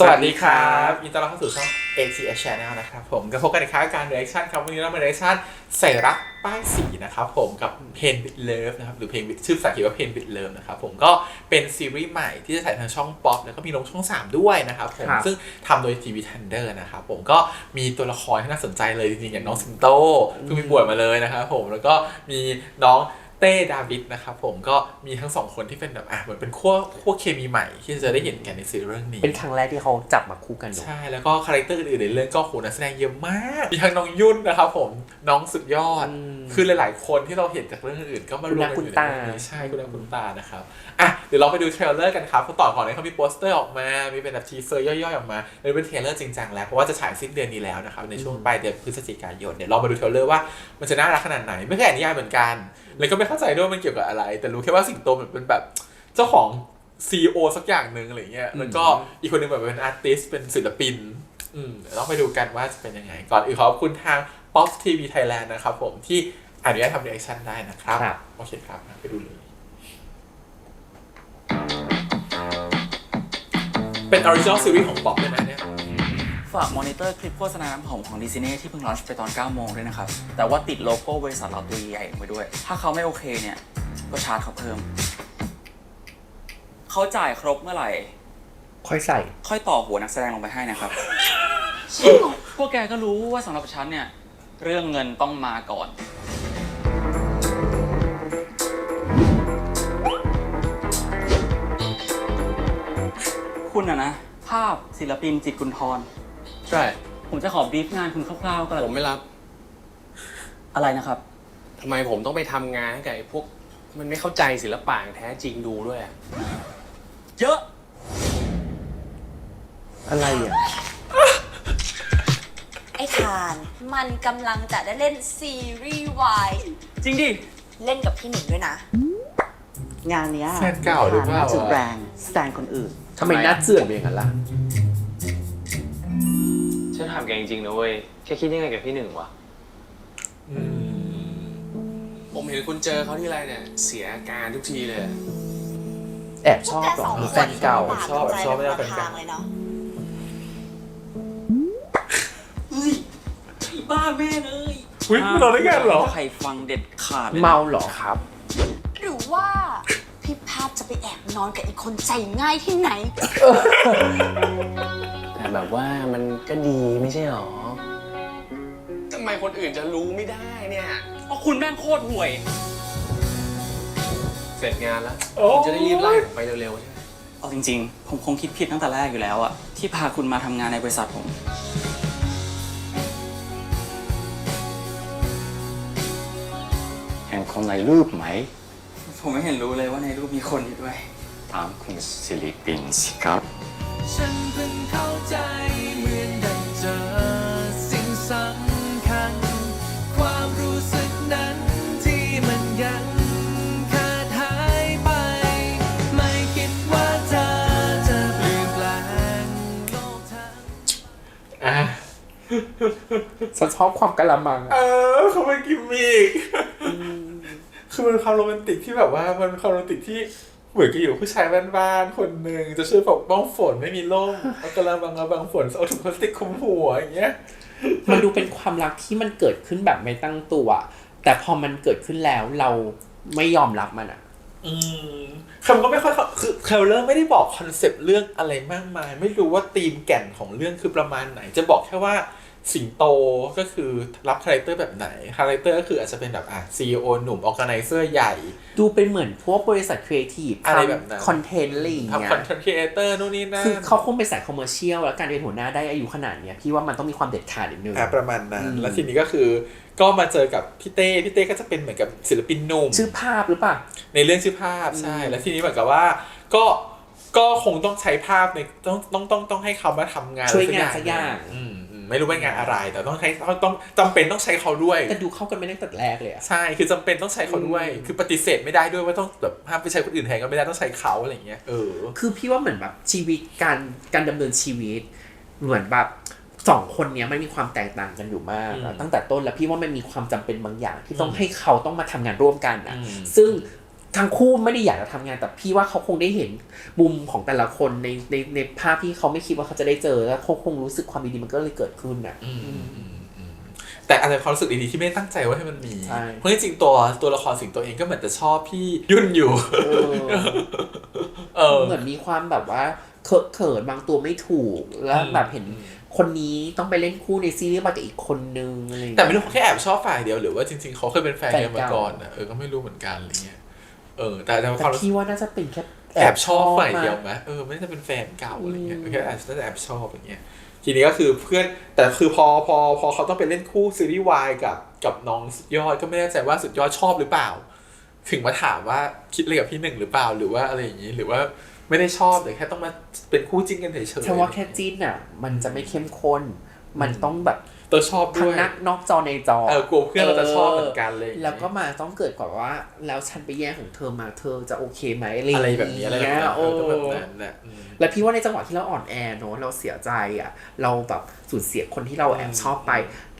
สวัสดีครับยินดีต้อนรับเข้าสู่ช่อง ATS Channel นะครับผมก็พบกันอีกครั้งกับการ reaction ครับ วันนี้เรามา reaction ใส่รักป้ายสีนะครับผมกับ Pain with Love นะครับหรือเพลง with ชื่อภาษาอังกฤษว่า Pain with Love นะครับผมก็เป็นซีรีส์ใหม่ที่จะถ่ายทางช่องป๊อปแล้วก็มีลงช่อง 3 ด้วยนะครับผมครับซึ่งทำโดย TV Thunder นะครับผมก็มีตัวละครที่น่าสนใจเลยจริงๆอย่างน้องสิงโตเพิ่งไปบวชมาเลยนะครับผมแล้วก็มีน้อง เต้ดาวิดนะครับผมก็มีทั้งสองคนที่เป็นแบบอะเหมือนเป็นขั้วขั้วเคมีใหม่ที่จะได้เห็นกันในซีรีส์เรื่องนี้ เป็นครั้งแรกที่เขาจับมาคู่กันเนอะใช่ แล้วก็คาแรคเตอร์อื่นๆในเรื่องก็โหนักแสดงเยอะมาก มีทั้งน้องยุ่นนะครับผมน้องสุดยอดอืมคือหลายๆ คนที่เราเห็นจากเรื่องอื่นๆก็มารวมกันอยู่ในคุณตาเรื่องนี้ใช่คุณอาคุณตานะครับอะเดี๋ยวเราไปดูเทรลเลอร์กันครับเพราะต่อก่อนเนี่ยเขามีโปสเตอร์ออกมา มีเป็นแบบทีเซอร์ย่อยๆออกมาเลยเป็นเทรลเลอร์จริงจังแล้วเพราะว่าจะฉายสิ้นเดือนนี้แล้วนะครับในช่วงปลายเดือนพฤศจิกายนเดี๋ยวเรามาดูเทรลเลอร์ว่ามันจะน่ารักขนาดไหนไม่เคยอ่านนิยายเหมือนกันเลยก็ไม่เข้าใจด้วยว่ามันเกี่ยวกับอะไร แต่รู้แค่ว่าสิงโตมันเป็นแบบเจ้าของ CEO สักอย่างหนึ่งอะไรเงี้ยแล้วก็อีกคนหนึงแบบเป็นอาร์ติสเป็นศิลปิน อืมเดี๋ยวต้องไปดูกันว่าจะเป็นยังไง ก่อนอื่นขอบคุณทาง Pop TV Thailand นะครับผมที่อนุญาตทำ reaction ได้นะครับครับ โอเคครับ ไปดูเลย เป็น original series ของ Pop ด้วยนะเนี่ย ฝากมอนิเตอร์คลิปโฆษณาน้ำหอมของดิสนีย์ที่เพิ่งลอนช์ไปตอน 9 โมงด้วยนะครับ แต่ว่าติดโลโก้บริษัทเราตัวใหญ่ไว้ด้วย ถ้าเขาไม่โอเคเนี่ย ก็ชาร์จเขาเพิ่ม เขาจ่ายครบเมื่อไหร่ ค่อยใส่ ค่อยต่อหัวนักแสดงลงไปให้นะครับ พวกแกก็รู้ว่าสำหรับฉันเนี่ย เรื่องเงินต้องมาก่อน คุณอะนะ ภาพศิลปินจิตรกุลทร ใช่ ผมจะขอบรีฟงานคุณคร่าวๆก็แล้วผมไม่รับอะไรนะครับ ทำไมผมต้องไปทำงานให้กับไอ้พวก มันไม่เข้าใจศิลปะอย่างแท้จริงดูด้วยอะเยอะ อะไรอะ ไอ้ทาน มันกำลังจะได้เล่นซีรีส์วายจริงดิ เล่นกับพี่หนิงด้วยนะ งานเนี้ยแฟนเก่าหรือเปล่า จุดแรงแซงคนอื่น ทำไมหน้าเจือนเป็นอย่างนั้นล่ะฉัน ถามแกจริงๆนะเว้ยแค่คิดยังไงกับพี่หนึ่งวะอืมผมเห็นคุณเจอเขาที่ไรเนี่ย เสียอาการทุกทีเลย แอบชอบเหรอแฟนเก่าชอบชอบไม่ได้แฟนเก่าเลยเนาะบ้าแม่เลยอุ๊ยเราได้กันเหรอ ใครฟังเด็ดขาดเลยเมาเหรอครับ หรือว่าพี่ภาพจะไปแอบนอนกับอีกคนใจง่ายที่ไหน แต่แบบว่ามันก็ดีไม่ใช่หรอ ทำไมคนอื่นจะรู้ไม่ได้เนี่ย เพราะคุณแม่งโคตรห่วย เสร็จงานแล้วโอ้คุณจะได้รีบไล่ผมไปเร็วๆใช่ไหมเอาจริงๆ ผมคงคิดผิดตั้งแต่แรกอยู่แล้วอะที่พาคุณมาทำงานในบริษัทผม เห็นคนในรูปไหม ผมไม่เห็นรู้เลยว่าในรูปมีคนอยู่ด้วย ถามคุณศิลิปินสิครับ ฉันเพิ่ง ฉันชอบความกะละมังเออะอเขาเป็นกิมมิคคือมันเป็นความโรแมนติกที่แบบว่ามันเป็นความโรแมนติกที่เหมือนกับอยู่กับผู้ชายบ้านๆคนหนึ่งจะช่วยปกป้องฝนไม่มีร่มเอากระบังกระบังฝนเอาถุงพลาสติกคลุมหัวอย่างเงี้ย มันดูเป็นความรักที่มันเกิดขึ้นแบบไม่ตั้งตัว แต่พอมันเกิดขึ้นแล้วเราไม่ยอมรับมันอะอืมคำก็ไม่ค่อยเข้าคือเทรลเลอร์ไม่ได้บอกคอนเซปต์เรื่องอะไรมากมาย ไม่รู้ว่าธีมแก่นของเรื่องคือประมาณไหน จะบอกแค่ว่า สิงโตก็คือรับคาแรคเตอร์แบบไหนคาแรคเตอร์ก็คืออาจจะเป็นแบบอะซีอหนุ่มออแกไนเซอร์ใหญ่ ดูเป็นเหมือนพวกบริษัทครีเอทีฟอะไรแบบนั้นคอนเทนต์อะไรอย่างเงี้ทำยคอนเทนต์ครีเอเตอร์นู่นนี่นั่นคือเขาคงเป็นสายคอมเมอร์เชียลแล้วการเป็นหัวหน้าได้อายุขนาดเนี้ยพี่ว่ามันต้องมีความเด็ดขาดนิดนึงอะประมาณนั้นอืมแล้วทีนี้ก็คือก็มาเจอกับพี่เต้พี่เต้ก็จะเป็นเหมือนกับศิลปินหนุ่มชื่อภาพหรือเปล่าในเรื่องชื่อภาพใช่แล้วทีนี้เหมือนกับว่าก็ก็คงต้องใช้ภาพในต้องต้องต้องต้องให้เขามาทำงานช่วยงานสักอย่างอืมอืม ไม่รู้เป็นงานอะไร แต่ต้องใช้ต้องต้องจำเป็นต้องใช้เขาด้วย แต่ดูเข้ากันไม่ตั้งแต่แรกเลยอะใช่คือจำเป็นต้องใช้เขาด้วย คือปฏิเสธไม่ได้ด้วยว่าต้องแบบห้ามไปใช้คนอื่นแทนก็ไม่ได้ต้องใช้เขาอะไรอย่างเงี้ยเออคือพี่ว่าเหมือนแบบชีวิตการการดำเนินชีวิต เหมือนแบบสองคนเนี้ยมันมีความแตกต่างกันอยู่มากอะอืมตั้งแต่ต้นแล้วพี่ว่ามันมีความจำเป็นบางอย่างที่ต้องอืมให้เขาต้องมาทำงานร่วมกันอะอืมซึ่ง ทั้งคู่ไม่ได้อยากจะทำงานแต่พี่ว่าเขาคงได้เห็นมุมของแต่ละคนในในในภาพที่เขาไม่คิดว่าเขาจะได้เจอแล้วเขาคงรู้สึกความดีๆมันก็เลยเกิดขึ้นอะแต่อะไรความรู้สึกดีๆที่ไม่ได้ตั้งใจว่าให้มันมีใช่เพราะจริงๆตัวตัวละครสิงโตเองก็เหมือนจะชอบพี่ยุ่นอยู่ เออเออเหมือนมีความแบบว่าเขินเขินบางตัวไม่ถูกแล้วอืมแบบเห็นคนนี้ต้องไปเล่นคู่ในซีรีส์มากับอีกคนนึงอะไรอย่างแต่เงี้ยไม่รู้เขาแค่แอบชอบฝ่ายเดียวหรือว่าจริงๆเขาเคยเป็นแฟนกันมาแฟนเก่าก่อนนะเออก็ไม่รู้เหมือนกันอะไรเงี้ย เออ แต่แต่คแต่วามรู้สึกพี่ว่าน่าจะเป็นแค่แอบชอบฝ่ายมเดียวไหมเออไม่ได้จะเป็นแฟนเก่าอะไรเงี้ยอืมแค่แอบน่าจะแอบชอบอย่างเงี้ยทีนี้ก็คือเพื่อนแต่คือพอพอพอเขาต้องไปเล่นคู่ซีรีส์วายกับกับน้องสุดยอดก็ไม่แน่ใจว่าสุดยอดชอบหรือเปล่า ถึงมาถามว่าคิดอะไรกับพี่หนึ่งหรือเปล่าหรือว่าอะไรอย่างนี้หรือว่าไม่ได้ชอบแต่แค่ต้องมาเป็นคู่จิ้นกันเฉยๆฉันว่าแค่จิ้นอะ มันจะไม่เข้มข้นมันต้องแบบ ตัวชอบทั้ด้งวยนักนอกจอในจอเออกลัวเพื่อนเราจะชอบเหมือนกันเลย แล้วก็มาต้องเกิดก่อนว่า แล้วฉันไปแย่งของเธอมาเธอจะโอเคไหมอะไรอะไรแบบนี้อะไรแบบนี้โอ้เออก็แบบนั้นแหละอืมแล้วพี่ว่าในจังหวะที่เราอ่อนแอเนอะเราเสียใจอะ เราแบบสูญเสียคนที่เราแอบชอบไป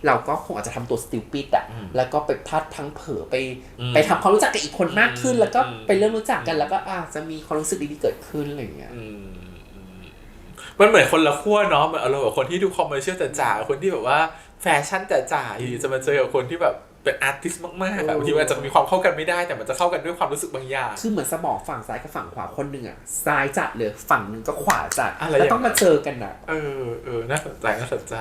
เราก็คงอาจจะทำตัวสติ p ปิดอะอืมแล้วก็ไปพลัดพลังเผลอไปอืมไปทำความรู้จักกับอีกคนมากขึ้นอืมแล้วก็อืมไปเริ่มรู้จักกันแล้วก็อาจจะมีความรู้สึกดีๆเกิดขึ้นอะไรอย่างเงี้ยอืมอืม มันเหมือนคนละขั้วเนาะเหมือนอารมณ์แบบคนที่ดูคอมเมอร์เชียลจ๋าๆคนที่แบบว่าแฟชั่นจ๋าๆอยู่ดีจะมาเจอกับคนที่แบบเป็นอาร์ติสต์มากๆอะเออบางทีมันอาจจะมีความเข้ากันไม่ได้แต่มันจะเข้ากันด้วยความรู้สึกบางอย่าง คือเหมือนสมองฝั่งซ้ายกับฝั่งขวาคนหนึ่งอะซ้ายจัดเลยฝั่งหนึ่งก็ขวาจัดอะไรแล้วอย่างต้องมาเจอกันอะ เออเออน่าสนใจน่าสนใจ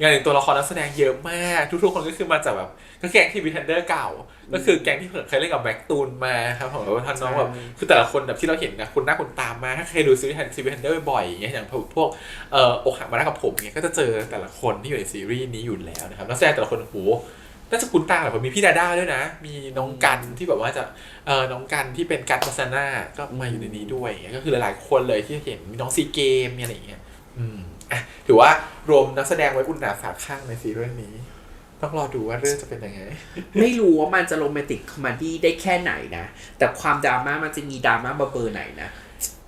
งานหนึ่งตัวละครนักแสดงเยอะมาก ทุกๆคนก็คือมาจากแบบก็แก๊งทีวีทันเดอร์เก่า ก็คือแก๊งที่เพิ่งเคยเล่นกับแบ็กตูนมาครับผมแล้วท่านน้องแบบใช่คือแต่ละคนแบบที่เราเห็นนะคุณหน้าคุณตามมาถ้าเคยดูซีรีส์ทีวีทันเดอร์บ่อยอย่างเงี้ยอย่างพวกเอ่ออกหักมารักกับผมเงี้ยก็จะเจอแต่ละคนที่อยู่ในซีรีส์นี้อยู่แล้วนะครับนักแสดงแต่ละคนโอ้โหน่าจะคุ้นตาหลายคนมีพี่ดาด้าด้วยนะ มีน้องกันที่แบบว่าจะเออน้องกันที่เป็นกัตมาซาน่าก็มาอยู่ในนี้ด้วยอย่างเงี้ยก็คือหลายๆคนเลยที่เห็นมีน้องซีเกมมีอะไรอย่างเงี้ยอืมอะถือว่ารวมนักแสดงไว้อุ่นหนาฝาข้างในซีรีส์เรื่องนี้ ต้องรอดูว่าเรื่องจะเป็นยังไง ไม่รู้ว่ามันจะโรแมนติกคอมเมดี้ได้แค่ไหนนะ แต่ความดราม่ามันจะมีดราม่าเบอร์ไหนนะ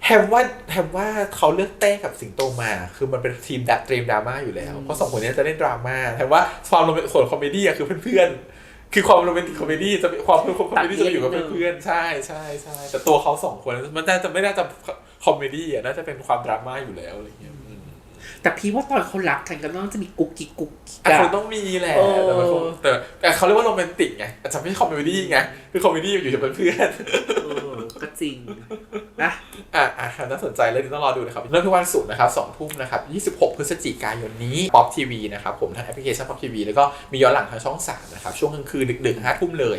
แฮมว่าแฮมว่าเขาเลือกเต้กับสิงโตมา คือมันเป็นทีมดัดเตรียมดราม่าอยู่แล้ว เพราะสองคนนี้จะเล่นดราม่าแฮมว่าความโรแมนส่วนคอมเมดี้อะคือเพื่อนๆ คือความโรแมนติกคอมเมดี้จะมีความเป็นคอมเมดี้จะอยู่กับเพื่อนๆ ใช่ใช่ใช่แต่ตัวเขาสองคนมันน่าจะไม่น่าจะคอมเมดี้อะน่าจะเป็นความดราม่าอยู่แล้วอะไรอย่างเงี้ยอืม แต่พี่ว่าตอนเขารักกันก็ต้องจะมีกุ๊กกิ๊กกุ๊กกิ๊กอะอะ คงต้องมีแหละ เออ แต่มันคงแต่แต่เขาเรียกว่าโรแมนติกไงแต่จะไม่ใช่คอมเมดี้ไง คือคอมเมดี้อยู่กับเพื่อนเออก็จริงนะ ๆ อะอะน่าสนใจเลยต้องรอดูนะครับเริ่มทุกวันศุกร์นะครับสองทุ่มนะครับ 26 พฤศจิกายนนี้ป๊อปทีวีนะครับผมทางแอปพลิเคชันป๊อปทีวีแล้วก็มีย้อนหลังทางช่อง 3 นะครับ ช่วงกลางคืนดึกๆห้าทุ่มเลย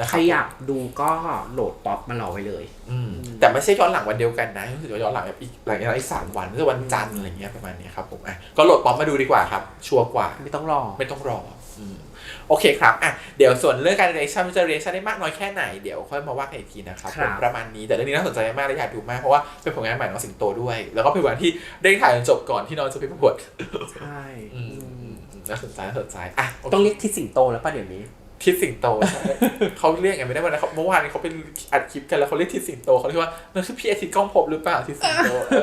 นะคใครัรบอยากดูก็โหลดป๊อปมารอไว้เลย อืมแต่ไม่ใช่ย้อนหลังวันเดียวกันนะรู้สึกว่าย้อนหลังแบบอีกหลังจากนั้นอีกสามวันก็วันจันทร์อะไรเงี้ยประมาณนี้ครับผมอะก็โหลดป๊อปมาดูดีกว่าครับ ชัวร์กว่า ไม่ต้องรอ ไม่ต้องรออืมโอเคครับอะเดี๋ยวส่วนเรื่องการเรียนชั่นจะเรียนชั่นได้มากน้อยแค่ไหน เดี๋ยวค่อยมาว่ากันอีกทีนะครับครับ ผมประมาณนี้แต่เรื่องนี้น่าสนใจมากและอยากดูมากเพราะว่าเป็นผลงานใหม่ของสิงโตด้วย แล้วก็เป็นวันที่ได้ถ่ายจนจบก่อนที่น้องจะไปประกวดใช่อืมอืมอืมน่าสนใจน่าสนใจอะโอเค ต้องเรียกที่สิงโตแล้วป่ะเดี๋ยวนี้ ทิศสิงโตใช่เขาเรียกไงไม่ได้วันนั้นเขาเมื่อวานนี้เขาเป็นอัดคลิปกันแล้วเขาเรียกทิศสิงโตเขาเรียกว่านั่นคือพี่อาทิตย์ก้องภพหรือเปล่าทิศสิงโตเอ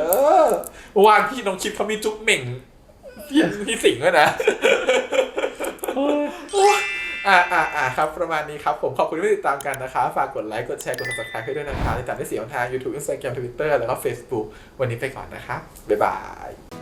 อเมื่อวานพี่น้องคลิปเขามีจุ๊บเหม่งพี่พี่สิงห์ด้วยนะอ่าอ่าอ่าครับ ประมาณนี้ครับ ผมขอบคุณที่ติดตามกันนะคะ ฝากกดไลค์กดแชร์กด subscribe ให้ด้วยนะคะติดตามได้สี่ช่องทาง YouTube Instagram Twitter แล้วก็ Facebook วันนี้ไปก่อนนะครับบ๊ายบาย